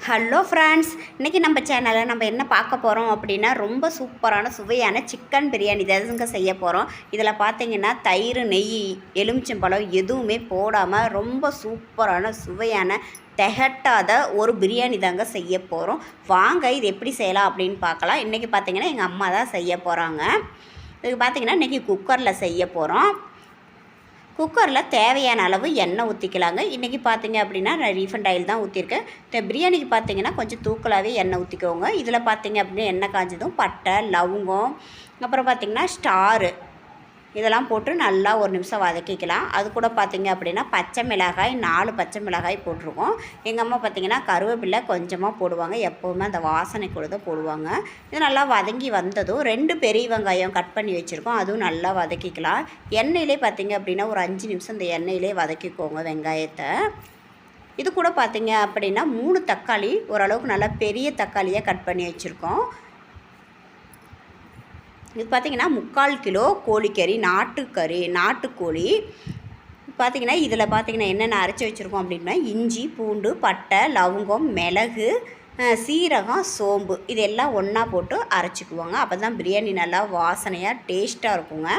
Hello friends இன்றைக்கி நம்ம சேனலில் நம்ம என்ன பார்க்க போகிறோம் அப்படின்னா ரொம்ப சூப்பரான சுவையான சிக்கன் பிரியாணி இதுங்க செய்ய போகிறோம் இதில் பார்த்தீங்கன்னா தயிர் நெய் எலுமிச்சம்பழம் எதுவுமே போடாமல் ரொம்ப சூப்பரான சுவையான திகட்டாத ஒரு பிரியாணி தாங்க செய்ய போகிறோம் வாங்க இது எப்படி செய்யலாம் அப்படின்னு பார்க்கலாம். இன்றைக்கி பார்த்தீங்கன்னா எங்கள் அம்மா தான் செய்ய போகிறாங்க இதுக்கு பார்த்தீங்கன்னா இன்றைக்கி குக்கரில் செய்ய போகிறோம் குக்கரில் தேவையான அளவு எண்ணெய் ஊற்றிக்கலாங்க இன்றைக்கி பார்த்தீங்க அப்படின்னா நான் ரீஃபண்ட் ஆயில் தான் ஊற்றிருக்கேன் இந்த பிரியாணிக்கு பார்த்தீங்கன்னா கொஞ்சம் தூக்கலாகவே எண்ணெய் ஊற்றிக்கோங்க இதில் பார்த்தீங்க அப்படின்னா எண்ணெய் காஞ்சதும் பட்டை லவங்கம் அப்புறம் பார்த்திங்கன்னா ஸ்டாரு. இதெல்லாம் போட்டு நல்லா ஒரு நிமிஷம் வதக்கிக்கலாம். அது கூட பார்த்திங்க அப்படின்னா பச்சை மிளகாய் நாலு பச்சை மிளகாய் போட்டிருக்கோம். எங்கள் அம்மா பார்த்திங்கன்னா கருவேப்பிலை கொஞ்சமாக போடுவாங்க. எப்போவுமே அந்த வாசனை கூட தான் போடுவாங்க. இது நல்லா வதங்கி வந்ததும் ரெண்டு பெரிய வெங்காயம் கட் பண்ணி வச்சுருக்கோம். அதுவும் நல்லா வதக்கிக்கலாம். எண்ணெயிலே பார்த்திங்க அப்படின்னா ஒரு அஞ்சு நிமிஷம் இந்த எண்ணெயிலே வதக்கிக்கோங்க வெங்காயத்தை. இது கூட பார்த்திங்க அப்படின்னா மூணு தக்காளி ஓரளவுக்கு நல்லா பெரிய தக்காளியாக கட் பண்ணி வச்சுருக்கோம். இது பார்த்திங்கன்னா முக்கால் கிலோ கோழிக்கறி நாட்டுக்கறி நாட்டுக்கோழி. பார்த்திங்கன்னா இதில் பார்த்திங்கன்னா என்னென்ன அரைச்சி வச்சுருக்கோம் அப்படின்னா இஞ்சி பூண்டு பட்டை லவங்கம் மிளகு சீரகம் சோம்பு. இதெல்லாம் ஒன்றா போட்டு அரைச்சிக்குவாங்க. அப்போ தான் பிரியாணி நல்லா வாசனையாக டேஸ்ட்டாக இருக்குங்க.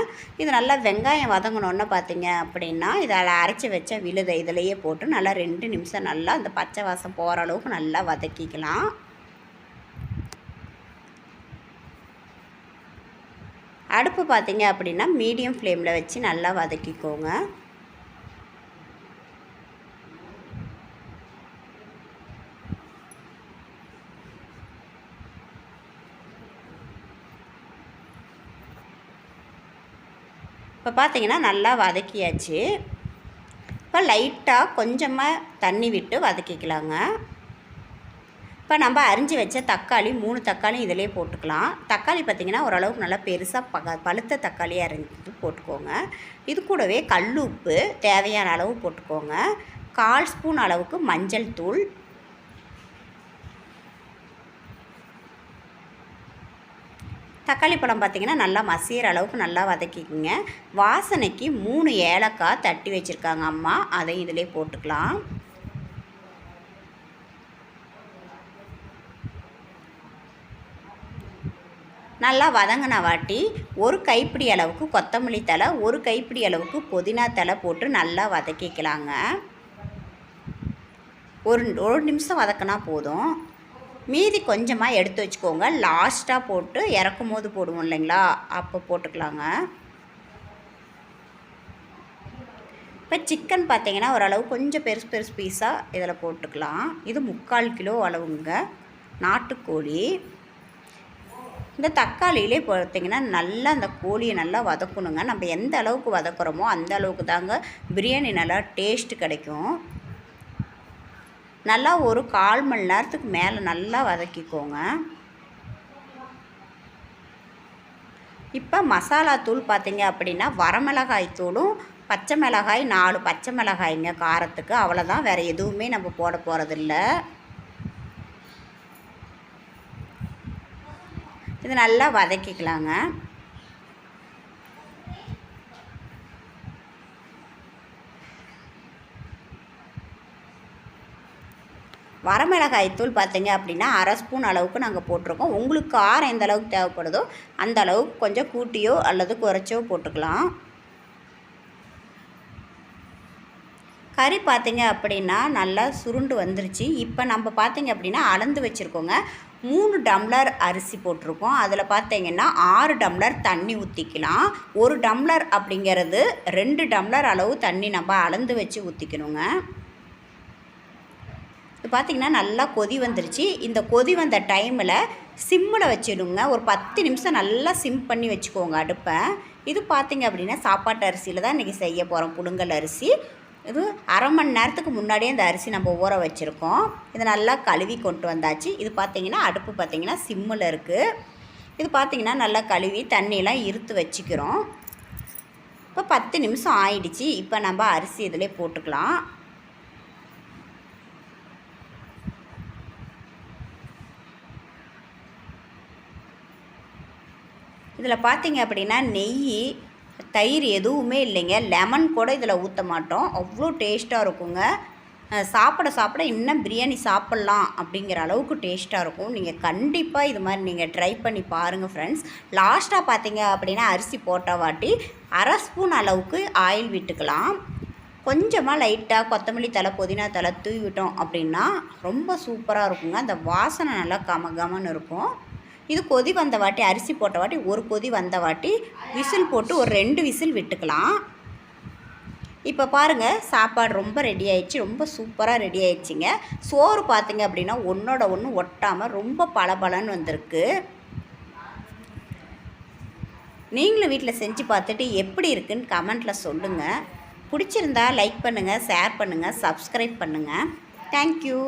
இது நல்லா வெங்காயம் வதங்கணுன்னு பார்த்தீங்க அப்படின்னா இதில் அரைச்சி வச்ச விழுதை இதிலையே போட்டு நல்லா ரெண்டு நிமிஷம் நல்லா அந்த பச்சை வாசம் போகிற அளவுக்கு நல்லா வதக்கிக்கலாம். அடுப்பு பார்த்தீங்க அப்படின்னா மீடியம் ஃப்ளேமில் வச்சு நல்லா வதக்கிக்கோங்க. இப்போ பார்த்தீங்கன்னா நல்லா வதக்கியாச்சு. இப்போ லைட்டாக கொஞ்சமாக தண்ணி விட்டு வதக்கிக்கலாங்க. இப்போ நம்ம அரிஞ்சு வச்ச தக்காளி மூணு தக்காளி இதிலே போட்டுக்கலாம். தக்காளி பார்த்திங்கன்னா ஓரளவுக்கு நல்லா பெருசாக பக பழுத்த தக்காளியாக அரிஞ்சு போட்டுக்கோங்க. இது கூடவே கல் உப்பு தேவையான அளவு போட்டுக்கோங்க. கால் ஸ்பூன் அளவுக்கு மஞ்சள் தூள். தக்காளி பழம் பார்த்திங்கன்னா நல்லா மசிகிற அளவுக்கு நல்லா வதக்கிக்கோங்க. வாசனைக்கு மூணு ஏலக்காய் தட்டி வச்சுருக்காங்க அம்மா. அதை இதிலே போட்டுக்கலாம். நல்லா வதங்கின வாட்டி ஒரு கைப்பிடி அளவுக்கு கொத்தமல்லி தலை ஒரு கைப்பிடி அளவுக்கு புதினா தலை போட்டு நல்லா வதக்கிக்கலாங்க. ஒரு ஒரு நிமிஷம் வதக்கினா போதும். மீதி கொஞ்சமாக எடுத்து வச்சுக்கோங்க. லாஸ்ட்டாக போட்டு இறக்கும் போது போடுவோம் இல்லைங்களா? அப்போ போட்டுக்கலாங்க. இப்போ சிக்கன் பார்த்தீங்கன்னா ஓரளவு கொஞ்சம் பெருசு பெருசு பீஸாக இதில் போட்டுக்கலாம். இது முக்கால் கிலோ அளவுங்க நாட்டுக்கோழி. இந்த தக்காளியிலே பார்த்தீங்கன்னா நல்லா அந்த கோழியை நல்லா வதக்கணுங்க. நம்ம எந்த அளவுக்கு வதக்குறோமோ அந்த அளவுக்கு தாங்க பிரியாணி நல்லா டேஸ்ட்டு கிடைக்கும். நல்லா ஒரு கால் மணி நேரத்துக்கு மேலே நல்லா வதக்கிக்கோங்க. இப்போ மசாலா தூள் பார்த்தீங்க அப்படின்னா வரமிளகாய் தூளும் பச்சை மிளகாய் நாலு பச்சை மிளகாய்ங்க காரத்துக்கு. அவ்வளோதான் வேறு எதுவுமே நம்ம போட போகிறதில்ல இது நல்லா வதக்கிக்கலாங்க. வரமிளகாய் தூள் பார்த்தீங்க அப்படின்னா அரை ஸ்பூன் அளவுக்கு நாங்கள் போட்டிருக்கோம். உங்களுக்கு காரம் எந்த அளவுக்கு தேவைப்படுதோ அந்த அளவுக்கு கொஞ்சம் கூட்டியோ அல்லது குறைச்சோ போட்டுக்கலாம். கறி பார்த்தீங்க அப்படின்னா நல்லா சுருண்டு வந்துருச்சு. இப்போ நம்ம பார்த்தீங்க அப்படின்னா அளந்து வச்சுருக்கோங்க. மூணு டம்ளர் அரிசி போட்டிருக்கோம். அதில் பார்த்தீங்கன்னா ஆறு டம்ளர் தண்ணி ஊற்றிக்கலாம் ஒரு டம்ளர் அப்படிங்கிறது ரெண்டு டம்ளர் அளவு தண்ணி நம்ம அளந்து வச்சு ஊற்றிக்கணுங்க இது பார்த்திங்கன்னா நல்லா கொதி வந்துருச்சு. இந்த கொதி வந்த டைமில் சிம்மில் வச்சிடுங்க. ஒரு பத்து நிமிஷம் நல்லா சிம் பண்ணி வச்சுக்கோங்க அடுப்பை. இது பார்த்திங்க அப்படின்னா சாப்பாட்டு அரிசியில் தான் இன்றைக்கி செய்ய போகிறோம் புடுங்கல் அரிசி. இது அரை மணி நேரத்துக்கு முன்னாடியே இந்த அரிசி நம்ம ஊற வச்சுருக்கோம். இதை நல்லா கழுவி கொண்டு வந்தாச்சு. இது பார்த்திங்கன்னா அடுப்பு பார்த்திங்கன்னா சிம்மில் இருக்குது இது பார்த்திங்கன்னா நல்லா கழுவி தண்ணியெலாம் இருத்து வச்சுக்கிறோம். இப்போ பத்து நிமிஷம் ஆயிடுச்சு. இப்போ நம்ம அரிசி இதில் போட்டுக்கலாம். இதில் பார்த்திங்க அப்படின்னா நெய் தயிர் எதுவுமே இல்லைங்க. லெமன் கூட இதில் ஊற்ற மாட்டோம். அவ்வளோ டேஸ்ட்டாக இருக்குங்க. சாப்பிட சாப்பிட இன்னும் பிரியாணி சாப்பிட்லாம் அப்படிங்கிற அளவுக்கு டேஸ்ட்டாக இருக்கும். நீங்கள் கண்டிப்பாக இது மாதிரி நீங்கள் ட்ரை பண்ணி பாருங்கள் ஃப்ரெண்ட்ஸ் லாஸ்ட்டாக பார்த்தீங்க அப்படின்னா அரிசி போட்ட வாட்டி அரை ஸ்பூன் அளவுக்கு ஆயில் விட்டுக்கலாம். கொஞ்சமாக லைட்டாக கொத்தமல்லி தலை புதினா தலை தூவி விட்டோம் அப்படின்னா ரொம்ப சூப்பராக இருக்குங்க. அந்த வாசனை நல்லா கம கமன்னு இருக்கும். இது கொதி வந்த வாட்டி அரிசி போட்ட வாட்டி ஒரு கொதி வந்த வாட்டி விசில் போட்டு ஒரு ரெண்டு விசில் விட்டுக்கலாம். இப்போ பாருங்கள் சாப்பாடு ரொம்ப ரெடி ஆயிடுச்சு ரொம்ப சூப்பராக ரெடி ஆயிடுச்சுங்க. சோறு பார்த்தீங்க அப்படின்னா ஒன்றோட ஒன்று ஒட்டாமல் ரொம்ப பளபளன்னு வந்திருக்கு. நீங்களும் வீட்டில் செஞ்சு பார்த்துட்டு எப்படி இருக்குன்னு கமெண்ட்டில் சொல்லுங்கள் பிடிச்சிருந்தா லைக் பண்ணுங்கள் ஷேர் பண்ணுங்கள் சப்ஸ்கிரைப் பண்ணுங்கள் தேங்க்யூ